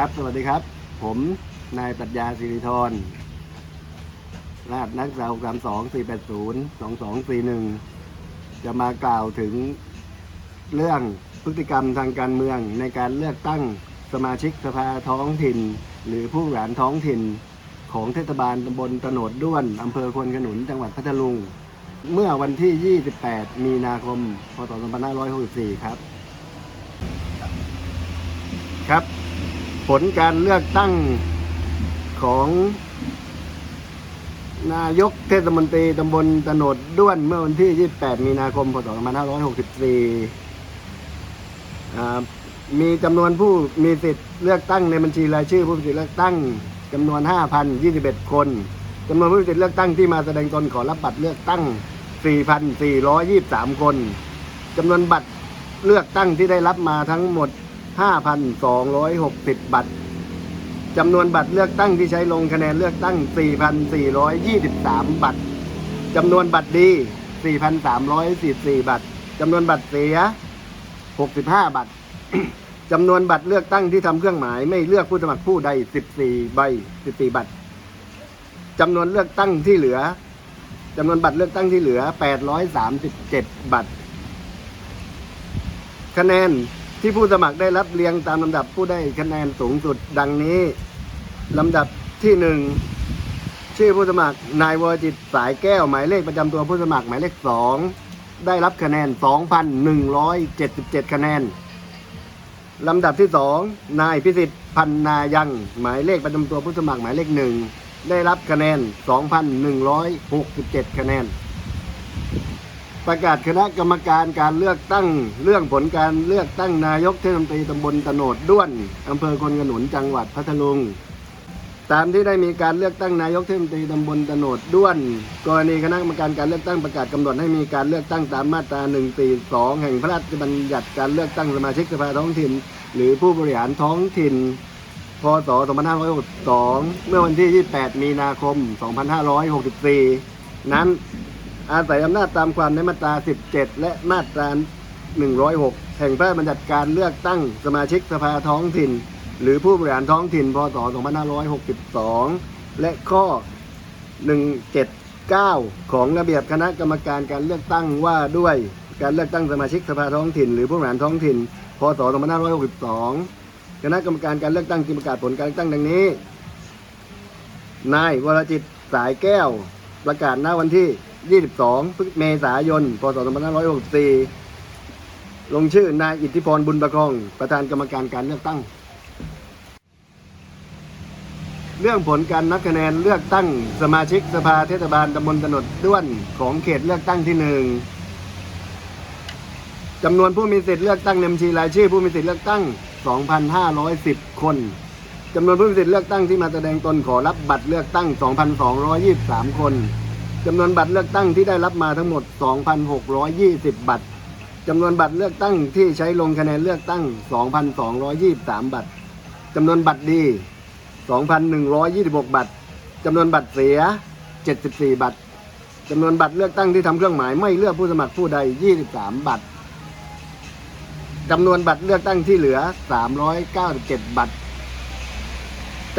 ครับ สวัสดีครับ ผมนายปรัชญาสิริธรรหัสนักศึกษาสามสองสี่แปดศูนย์สองสองสี่หนึ่งจะมากล่าวถึงเรื่องพฤติกรรมทางการเมืองในการเลือกตั้งสมาชิกสภาท้องถิ่น หรือผู้บริหารท้องถิ่น ของเทศบาลตำบลตโนดด้วนอำเภอควนขนุนจังหวัดพัทลุง เมื่อวันที่ 28 มีนาคม พศ 2564 ครับ ครับ ผลการเลือกตั้งของนายกเทศมนตรีตำบลตโนดด้วนเมื่อวันที่ 28 มีนาคม พศ 2564 มีจำนวนผู้มีสิทธิ์เลือกตั้งในบัญชีรายชื่อผู้มีสิทธิ์เลือกตั้งจำนวน 5,021 คนจำนวนผู้มีสิทธิ์เลือกตั้งที่มาแสดงตนขอรับบัตรเลือกตั้ง 4,423 คนจำนวนบัตรเลือกตั้งที่ได้รับมาทั้งหมด 5,260 บัตรจำนวนบัตรเลือกตั้งที่ใช้ลงคะแนนเลือกตั้ง 4,423 บัตรจำนวนบัตรดี 4,344 บัตรจำนวนบัตรเสีย 65 บัตรจำนวนบัตรเลือกตั้งที่ทำเครื่องหมายไม่เลือกผู้สมัครผู้ใด 14 ใบ 14 บัตรจำนวนเลือกตั้งที่เหลือจำนวนบัตรเลือกตั้งที่เหลือ 837 บัตร คะแนน ที่ผู้สมัครได้รับเรียงตามลำดับผู้ได้คะแนนสูงสุดดังนี้ลำดับที่หนึ่งชื่อผู้สมัครนายวรจิตสายแก้วหมายเลขประจำตัวผู้สมัครหมายเลขสองได้รับคะแนน 2,177 คะแนนลำดับที่สองนายพิสิทธิ์พันนายังหมายเลขประจำตัวผู้สมัครหมายเลขหนึ่งได้รับคะแนน 2,167 คะแนน ประกาศคณะกรรมการการเลือกตั้งเรื่องผลการเลือกตั้งนายกเทศมนตรีตำบลตโนดด้วนอำเภอคนขนุนจังหวัดพัทลุง ตามที่ได้มีการเลือกตั้งนายกเทศมนตรีตำบลตโนดด้วน กรณีคณะกรรมการการเลือกตั้งประกาศกำหนดให้มีการเลือกตั้งตามมาตรา 142 แห่งพระราชบัญญัติการเลือกตั้งสมาชิกสภาท้องถิ่น หรือผู้บริหารท้องถิ่น พศ 2562 เมื่อวันที่ 28 มีนาคม 2564 นั้น อาศัยอำนาจตามความในมาตรา 17 และมาตรา 106 แห่งพระราชบัญญัติการเลือกตั้งสมาชิกสภาท้องถิ่น หรือผู้บริหารท้องถิ่น พศ 2562 และข้อ 179 ของระเบียบคณะกรรมการการเลือกตั้งว่าด้วยการเลือกตั้งสมาชิกสภาท้องถิ่น หรือผู้บริหารท้องถิ่น พศ 2562 คณะกรรมการการเลือกตั้งจึงประกาศผลการเลือกตั้งดังนี้ นายวรจิตสายแก้ว ประกาศณวันที่ 22พฤศจิเมษายน พศ 2564 ลงชื่อนายอิทธิพรบุญประคอง ประธานกรรมการการเลือกตั้ง เรื่องผลการนับคะแนนเลือกตั้งสมาชิกสภาเทศบาลตำบลตนดด้วนของเขตเลือกตั้งที่หนึ่งจำนวนผู้มีสิทธิ์เลือกตั้งในบัญชีรายชื่อผู้มีสิทธิ์เลือกตั้ง 2,510 คน จำนวนผู้มีสิทธิ์เลือกตั้งที่มาแสดงตนขอรับบัตรเลือกตั้ง 2,223 คนจำนวนบัตรเลือกตั้งที่ได้รับมาทั้งหมด 2,620 บัตรจำนวนบัตรเลือกตั้งที่ใช้ลงคะแนนเลือกตั้ง 2,223 บัตรจำนวนบัตรดี 2,126 บัตรจำนวนบัตรเสีย 74 บัตรจำนวนบัตรเลือกตั้งที่ทำเครื่องหมายไม่เลือกผู้สมัครผู้ใด 23 บัตรจำนวนบัตรเลือกตั้งที่เหลือ 397 บัตร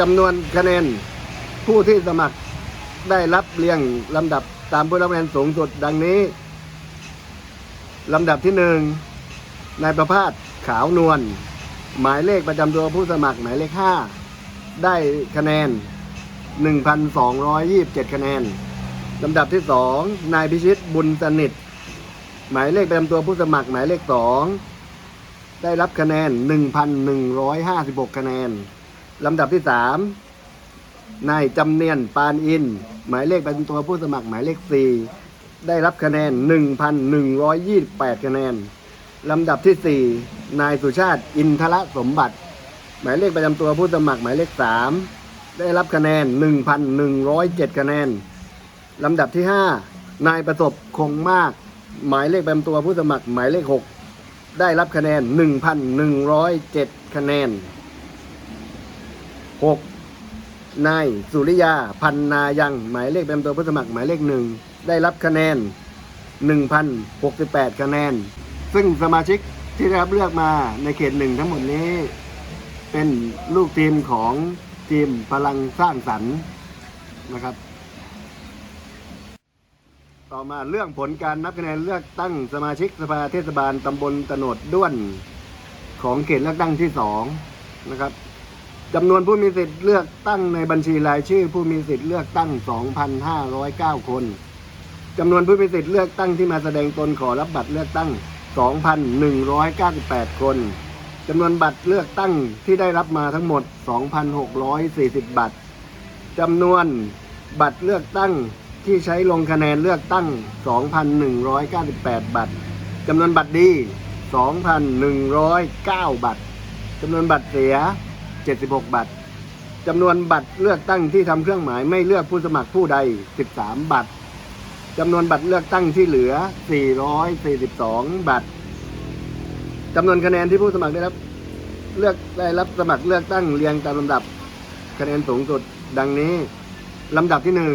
จำนวนคะแนนผู้ที่สมัครได้รับเรียงลำดับตามผู้รับคะแนนสูงสุดดังนี้ลำดับที่หนึ่งนายประภาสขาวนวลหมายเลขประจำตัวผู้สมัครหมายเลขห้าได้คะแนน 1,227 คะแนนลำดับที่สองนายพิชิตบุญสนิท หมายเลขประจำตัวผู้สมัครหมายเลขสองได้รับคะแนน 1,156 คะแนน ลำดับที่สามนายจำเนียนปานอิน หมายเลขประจำตัวผู้สมัครหมายเลขสี่ได้รับคะแนน 1,128 คะแนน ลำดับที่สี่นายสุชาติอินทระสมบัติ หมายเลขประจำตัวผู้สมัครหมายเลขสามได้รับคะแนน 1,107 คะแนน ลำดับที่ห้านายประสบคงมาก หมายเลขประจำตัวผู้สมัครหมายเลขหกได้รับคะแนน 1,107 คะแนน 6. นายสุริยา พันนายัง หมายเลขประจำตัวผู้สมัครหมายเลขหนึ่งได้รับคะแนน 1,068 คะแนน ซึ่งสมาชิกที่ได้รับเลือกมาในเขตหนึ่งทั้งหมดนี้ เป็นลูกทีมของทีมพลังสร้างสรรค์นะครับ ต่อมาเรื่องผลการนับคะแนนเลือกตั้งสมาชิกสภาเทศบาลตำบลตโนดด้วนของเขตเลือกตั้งที่สองนะครับ จำนวนผู้มีสิทธิ์เลือกตั้งในบัญชีรายชื่อ ผู้มีสิทธิ์เลือกตั้ง 2,509 คนจำนวนผู้มีสิทธิ์เลือกตั้งที่มาแสดงตนขอรับบัตรเลือกตั้ง 2,198 คนจำนวนบัตรเลือกตั้งที่ได้รับมาทั้งหมด 2,640 บัตรจำนวนบัตรเลือกตั้งที่ใช้ลงคะแนนเลือกตั้ง 2,198 บัตรจำนวนบัตรดี 2,109 บัตรจำนวนบัตรเสีย 76 บัตรจำนวนบัตรเลือกตั้งที่ทำเครื่องหมายไม่เลือกผู้สมัครผู้ใด 13 บัตรจำนวนบัตรเลือกตั้งที่เหลือ 442 บัตรจำนวนคะแนนที่ผู้สมัครได้รับ เลือกได้รับสมัครเลือกตั้งเรียงตามลำดับ คะแนนสูงสุด ดังนี้ลำดับที่หนึ่ง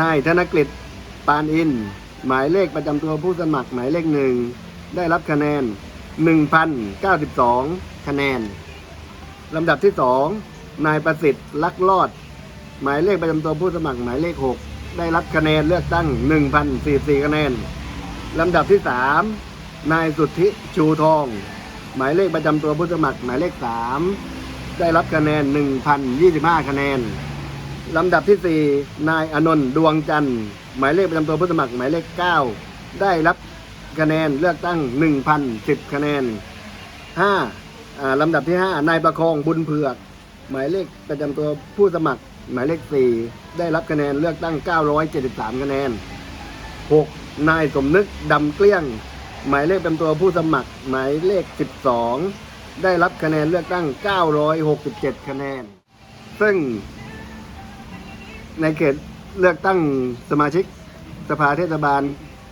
นายธนกฤษปานอิน หมายเลขประจำตัวผู้สมัครหมายเลขหนึ่งได้รับคะแนน 1,092 คะแนน ลำดับที่สองนายประสิทธิ์ลักลอด หมายเลขประจำตัวผู้สมัครหมายเลข 6 ได้รับคะแนนเลือกตั้ง 1,044 คะแนนลำดับที่สามนายสุทธิชูทอง หมายเลขประจำตัวผู้สมัครหมายเลข 3 ได้รับคะแนน 1,025 คะแนนลำดับที่ 4 นายอนนท์ดวงจันทร์หมายเลขประจำตัวผู้สมัครหมายเลข 9 ได้รับคะแนนเลือกตั้ง 1,010 คะแนน5อ่า ลำดับที่ 5 นายประคองบุญเผือก หมายเลขประจำตัวผู้สมัคร หมายเลข 4 ได้รับคะแนนเลือกตั้ง 973 คะแนน 6. นายสมนึกดำเกลี้ยง หมายเลขประจำตัวผู้สมัคร หมายเลข 12 ได้รับคะแนนเลือกตั้ง 967 คะแนน ซึ่ง ในเขตเลือกตั้งสมาชิกสภาเทศบาล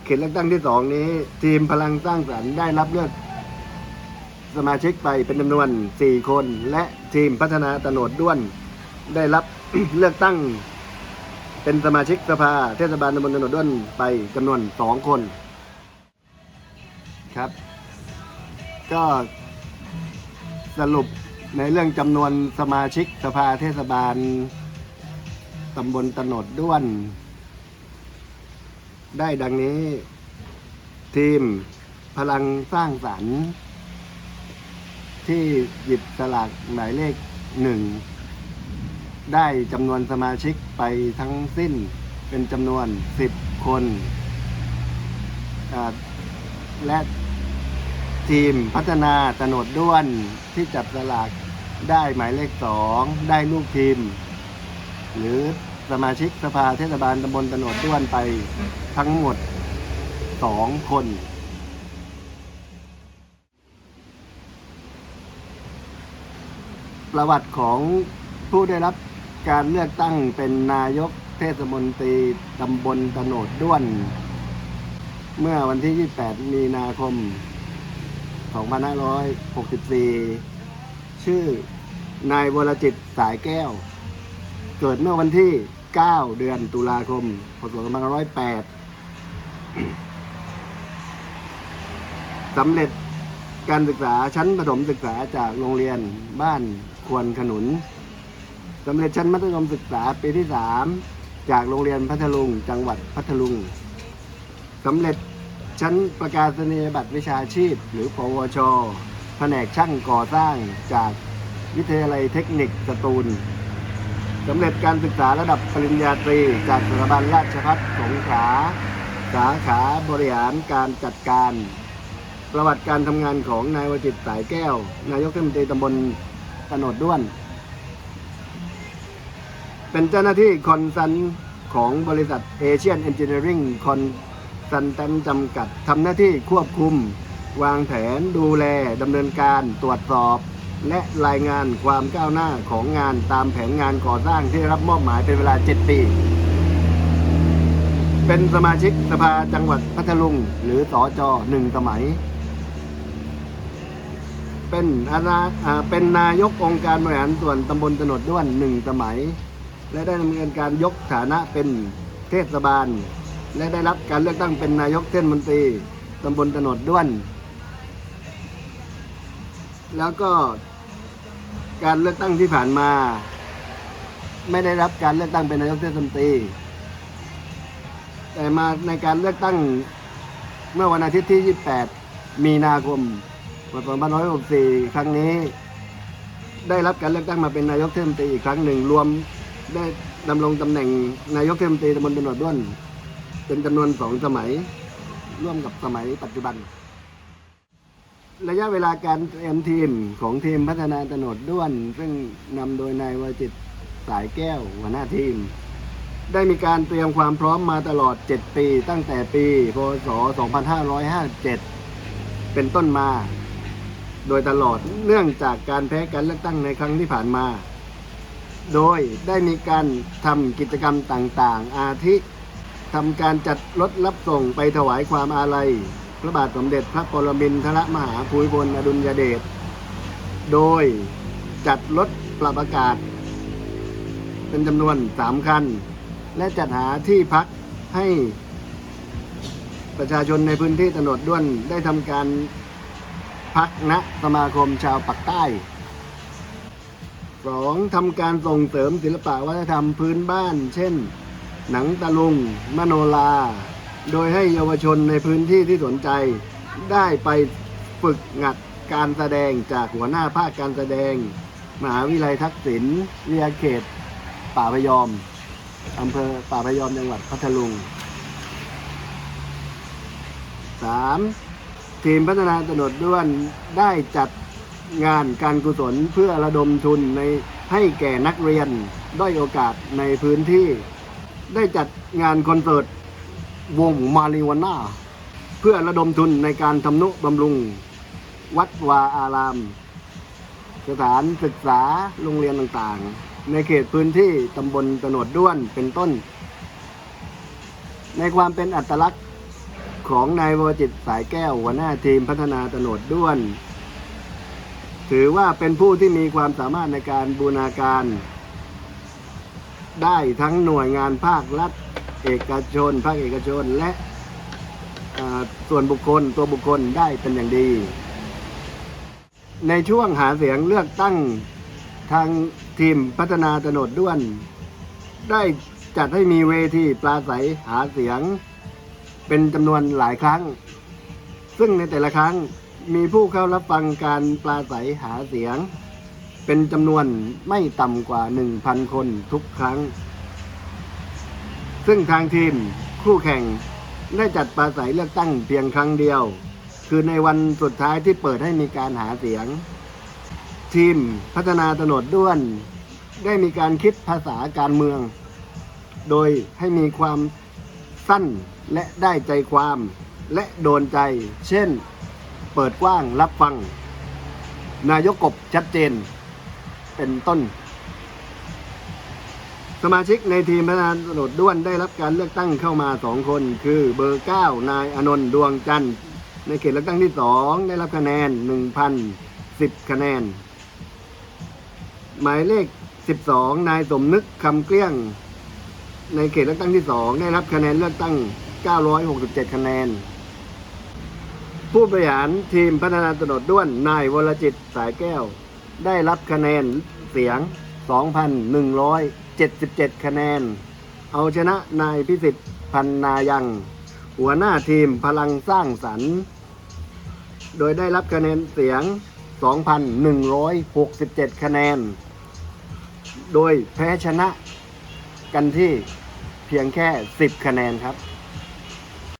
เขตเลือกตั้งที่สองนี้ ทีมพลังสร้างสรรค์ได้รับเลือก สมาชิกไปเป็นจำนวน 4 คน และทีมพัฒนาตโนดด้วน ได้รับ เลือกตั้ง เป็นสมาชิกสภาเทศบาลตำบลตโนดด้วนไปจำนวน 2 คนครับ ก็สรุปในเรื่องจำนวนสมาชิกสภาเทศบาลตำบลตโนดด้วน ได้ดังนี้ทีมพลังสร้างสรรค์ ที่หยิบสลากหมายเลขหนึ่งได้จำนวนสมาชิกไปทั้งสิ้นเป็นจำนวน 10 คนและทีมพัฒนาตนดด้วนที่จับสลากได้หมายเลขสองได้ลูกทีม หรือสมาชิกสภาเทศบาลตำบลตนดด้วนไปทั้งหมดสองคน ประวัติของผู้ได้รับการเลือกตั้งเป็นนายกเทศมนตรีตำบลตโนดด้วน เมื่อวันที่ 28 มีนาคม 2564 ชื่อนาย วรจิตสายแก้ว เกิดเมื่อวันที่ 9 เดือนตุลาคม พศ 2508สำเร็จการศึกษาชั้นประถมศึกษาจากโรงเรียนบ้าน ควรขนุนสำเร็จชั้นมัธยมศึกษาปีที่3จากโรงเรียนพัทลุง จังหวัดพัทลุงสำเร็จชั้นประกาศนียบัตรวิชาชีพ หรือปวช แผนกช่างก่อสร้างจากวิทยาลัยเทคนิคสตูลสำเร็จการศึกษาระดับปริญญาตรี จากสถาบันราชภัฏสงขลาสาขาบริหารการจัดการ ประวัติการทำงานของนายวจิตรสายแก้ว นายกเทศมนตรีตำบล ตโนดด้วน เป็นเจ้าหน้าที่คอนซัลของบริษัทเอเชียนเอนจิเนียริ่งคอนซัลทันจำกัดทำหน้าที่ควบคุม วางแผนดูแลดำเนินการตรวจสอบ และรายงานความก้าวหน้าของงานตามแผนงานก่อสร้างที่รับมอบหมายเป็นเวลา 7 ปี เป็นสมาชิกสภาจังหวัดพัทลุงหรือสอจอหนึ่งสมัย เป็นอาณาเป็นนายกองค์การบริหารส่วนตำบลตนดด้วนหนึ่งสมัย และได้ดำเนินการยกฐานะเป็นเทศบาล และได้รับการเลือกตั้งเป็นนายกเทศมนตรีตำบลตนดด้วน แล้วก็การเลือกตั้งที่ผ่านมา ไม่ได้รับการเลือกตั้งเป็นนายกเทศมนตรี แต่มาในการเลือกตั้งเมื่อวันอาทิตย์ที่ 28 มีนาคม 2564 ครั้งนี้ ได้รับการเลือกตั้งมาเป็นนายกเทศมนตรีอีกครั้งหนึ่งรวมได้ดำรงตำแหน่งนายกเทศมนตรีตำบลตนวดด้วน เป็นจำนวนสองสมัย ร่วมกับสมัยปัจจุบัน ระยะเวลาการเตรียมทีมของทีมพัฒนาตโนดด้วน ซึ่งนำโดยนายวจิตสายแก้วหัวหน้าทีม ได้มีการเตรียมความพร้อมมาตลอด 7 ปี ตั้งแต่ปีพศ 2557 เป็นต้นมา โดยตลอดเนื่องจากการแพ้การเลือกตั้งในครั้งที่ผ่านมา โดยได้มีการทำกิจกรรมต่างๆ อาทิทำการจัดรถรับส่งไปถวายความอาลัย พระบาทสมเด็จพระปรมินทรมหาภูมิพลอดุลยเดช โดยจัดรถปรับอากาศ เป็นจำนวนสามคัน และจัดหาที่พักให้ประชาชนในพื้นที่ตนดด้วนได้ทำการ พักณสมาคมชาวปักใต้สองทำการส่งเสริมศิลปะวัฒนธรรมพื้นบ้าน เช่น หนังตะลุง มโนลาโดยให้เยาวชนในพื้นที่ที่สนใจ ได้ไปฝึกงัดการแสดงจากหัวหน้าภาคการแสดง มหาวิทยาลัยทักษิณวิทยาเขต ป่าพยอมอำเภอป่าพยอมจังหวัดพัทลุง 3. ทีมพัฒนาตนดด้วนได้จัดงานการกุศลเพื่อระดมทุนในให้แก่นักเรียนด้อยโอกาสในพื้นที่ ได้จัดงานคอนเสิร์ตวงมาริวาน่าเพื่อระดมทุนในการทำนุบำรุง วัดวาอาราม สถานศึกษาโรงเรียนต่างๆ ในเขตพื้นที่ตำบลตนดด้วนเป็นต้น ในความเป็นอัตลักษณ์ ของนายวรจิตสายแก้วหัวหน้าทีมพัฒนาตนดด้วน ถือว่าเป็นผู้ที่มีความสามารถในการบูรณาการ ได้ทั้งหน่วยงานภาครัฐ เอกชน ภาคเอกชนและส่วนบุคคลตัวบุคคลได้เป็นอย่างดี ในช่วงหาเสียงเลือกตั้งทางทีมพัฒนาตนดด้วน ได้จัดให้มีเวทีปราศัยหาเสียง เป็นจำนวนหลายครั้ง ซึ่งในแต่ละครั้งมีผู้เข้ารับฟังการปราศัยหาเสียง เป็นจำนวนไม่ต่ำกว่า 1,000 คนทุกครั้ง ซึ่งทางทีมคู่แข่งได้จัดปราศัยเลือกตั้งเพียงครั้งเดียว คือในวันสุดท้ายที่เปิดให้มีการหาเสียง ทีมพัฒนาตโนด้วน ได้มีการคิดภาษาการเมือง โดยให้มีความ สั้นและได้ใจความและโดนใจ เช่น เปิดกว้างรับฟัง นายกกบชัดเจน เป็นต้น สมาชิกในทีมพนันาตำรวจด้วนได้รับการเลือกตั้งเข้ามาสองคน คือเบอร์ 9 นายอนนท์ดวงจันทร์ในเขตเลือกตั้งที่สองได้รับคะแนน 1,010 คะแนน หมายเลข 12 นายสมนึกคำเกลี้ยง ในเขตเลือกตั้งที่สองได้รับคะแนนเลือกตั้ง 967 คะแนน ผู้บริหารทีมพัฒนาตนดด้วน นายวรจิตสายแก้ว ได้รับคะแนนเสียง 2,177 คะแนน เอาชนะนายพิสิทธิ์พันนายัง หัวหน้าทีมพลังสร้างสรรค์ โดยได้รับคะแนนเสียง 2,167 คะแนน โดยแพ้ชนะกันที่ พียงแค่ 10 คะแนนครับ